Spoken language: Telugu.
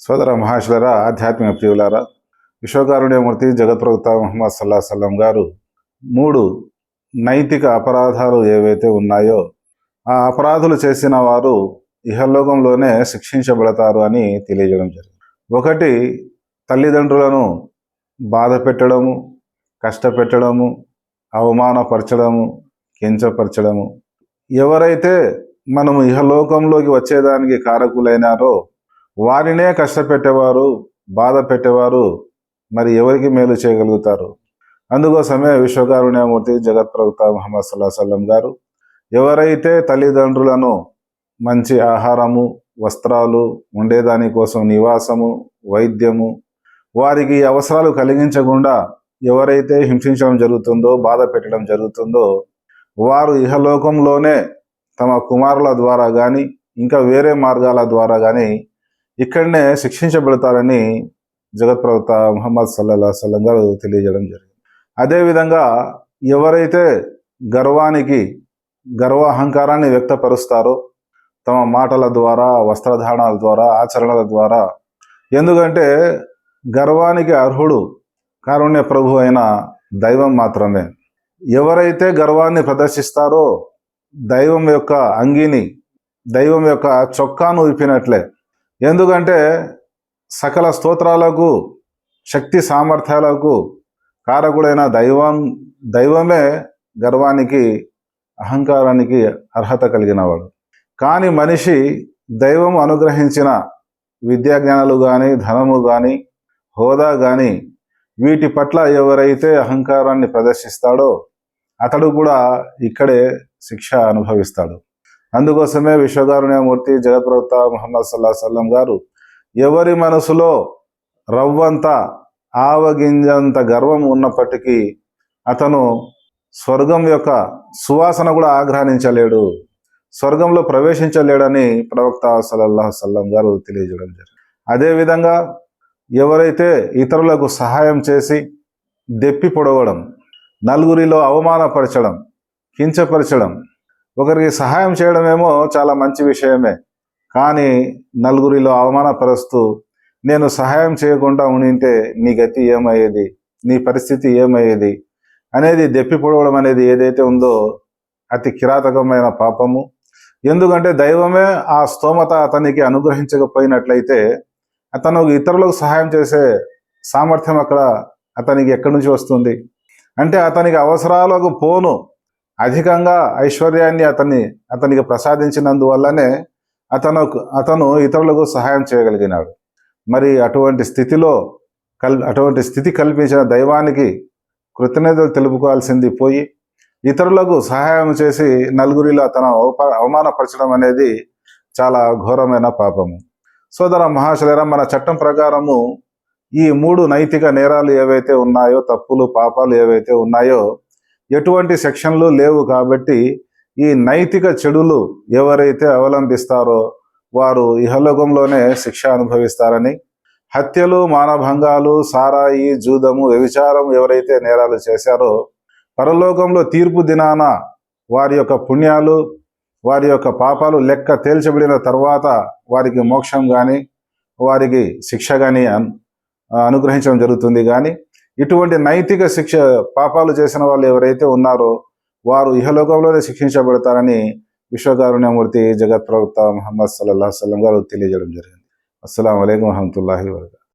సోదర మహాశులరా ఆధ్యాత్మిక ప్రియులారా విశ్వకారుణ్యమూర్తి జగత్ప్రవక్త మహమ్మద్ సల్లా సల్లం గారు మూడు నైతిక అపరాధాలు ఏవైతే ఉన్నాయో ఆ అపరాధులు చేసిన వారు ఇహలోకంలోనే శిక్షించబడతారు అని తెలియజేయడం జరిగింది. ఒకటి తల్లిదండ్రులను బాధ పెట్టడము కష్టపెట్టడము అవమానపరచడము కించపరచడము. ఎవరైతే మనము ఇహలోకంలోకి వచ్చేదానికి కారకులైనారో వారినే కష్టపెట్టేవారు బాధ పెట్టేవారు మరి ఎవరికి మేలు చేయగలుగుతారు? అందుకోసమే విశ్వకారుణ్యమూర్తి జగత్ ప్రవక్త ముహమ్మద్ సల్లా సల్లం గారు ఎవరైతే తల్లిదండ్రులను మంచి ఆహారము వస్త్రాలు ఉండేదాని కోసం నివాసము వైద్యము వారికి అవసరాలు కలిగించకుండా ఎవరైతే హింసించడం జరుగుతుందో బాధ పెట్టడం జరుగుతుందో వారు ఇహలోకంలోనే తమ కుమారుల ద్వారా కానీ ఇంకా వేరే మార్గాల ద్వారా కానీ ఇక్కడనే శిక్షించబడతారని జగత్ ప్రవక్త ముహమ్మద్ సల్లా సల్లం గారు తెలియజేయడం జరిగింది. అదేవిధంగా ఎవరైతే గర్వానికి గర్వ అహంకారాన్ని వ్యక్తపరుస్తారో తమ మాటల ద్వారా వస్త్రధారణల ద్వారా ఆచరణల ద్వారా ఎందుకంటే గర్వానికి అర్హుడు కారుణ్య ప్రభు అయిన దైవం మాత్రమే. ఎవరైతే గర్వాన్ని ప్రదర్శిస్తారో దైవం యొక్క అంగిని దైవం యొక్క చొక్కాను విప్పినట్లే ఎందుకంటే సకల స్తోత్రాలకు శక్తి సామర్థ్యాలకు కారకుడైన దైవం దైవమే గర్వానికి అహంకారానికి అర్హత కలిగినవాడు. కానీ మనిషి దైవం అనుగ్రహించిన విద్యా జ్ఞానాలు కానీ ధనము కానీ హోదా కానీ వీటి పట్ల ఎవరైతే అహంకారాన్ని ప్రదర్శిస్తాడో అతడు కూడా ఇక్కడే శిక్ష అనుభవిస్తాడు. అందుకోసమే విశ్వదారుణ్యమూర్తి జగత్ప్రవక్త ముహమ్మద్ సల్లా సల్లం గారు ఎవరి మనసులో రవ్వంత ఆవగింజంత గర్వం ఉన్నప్పటికీ అతను స్వర్గం యొక్క సువాసన కూడా ఆగ్రహించలేడు స్వర్గంలో ప్రవేశించలేడని ప్రవక్త సల్లల్లాహు సల్లం గారు తెలియజేయడం జరిగింది. అదేవిధంగా ఎవరైతే ఇతరులకు సహాయం చేసి దెప్పి పొడవడం నలుగురిలో అవమానపరచడం కించపరచడం ఒకరికి సహాయం చేయడమేమో చాలా మంచి విషయమే. కానీ నలుగురిలో అవమానపరుస్తూ నేను సహాయం చేయకుండా ఉండింటే నీ గతి ఏమయ్యేది? నీ పరిస్థితి ఏమయ్యేది? అనేది దెప్పి పొడవడం అనేది ఏదైతే ఉందో అతి కిరాతకమైన పాపము. ఎందుకంటే దైవమే ఆ స్తోమత అతనికి అనుగ్రహించకపోయినట్లయితే అతను ఇతరులకు సహాయం చేసే సామర్థ్యం అక్కడ అతనికి ఎక్కడి నుంచి వస్తుంది? అంటే అతనికి అవసరాలకు పోను. అధికంగా ఐశ్వర్యాన్ని అతన్ని అతనికి ప్రసాదించినందువల్లనే అతను అతను ఇతరులకు సహాయం చేయగలిగినాడు. మరి అటువంటి స్థితిలో కల్ అటువంటి స్థితి కల్పించిన దైవానికి కృతజ్ఞతలు తెలుపుకోవాల్సింది పోయి ఇతరులకు సహాయం చేసి నలుగురిలో తన అవమానపరచడం అనేది చాలా ఘోరమైన పాపము. సోదర మహాశలరా మన చట్టం ప్రకారము ఈ మూడు నైతిక నేరాలు ఏవైతే ఉన్నాయో తప్పులు పాపాలు ఏవైతే ఉన్నాయో ఎటువంటి సెక్షన్లు లేవు కాబట్టి ఈ నైతిక చెడులు ఎవరైతే అవలంబిస్తారో వారు ఇహలోకంలోనే శిక్ష అనుభవిస్తారని హత్యలు మానభంగాలు సారాయి జూదము వ్యభిచారం ఎవరైతే నేరాలు చేశారో పరలోకంలో తీర్పు దినాన వారి యొక్క పుణ్యాలు వారి యొక్క పాపాలు లెక్క తేల్చబడిన తర్వాత వారికి మోక్షం కానీ వారికి శిక్ష కానీ అనుగ్రహించడం జరుగుతుంది కానీ ఇటువంటి నైతిక శిక్ష పాపాలు చేసిన వాళ్ళు ఎవరైతే ఉన్నారో వారు ఇహలోకంలోనే శిక్షించబడతారని విశ్వకారుణ్యమూర్తి జగత్ ప్రవక్త మహమ్మద్ సల్లాహ్ సల్లం గారు తెలియజేయడం జరిగింది. అస్సలం అయికం వరహమూల వరక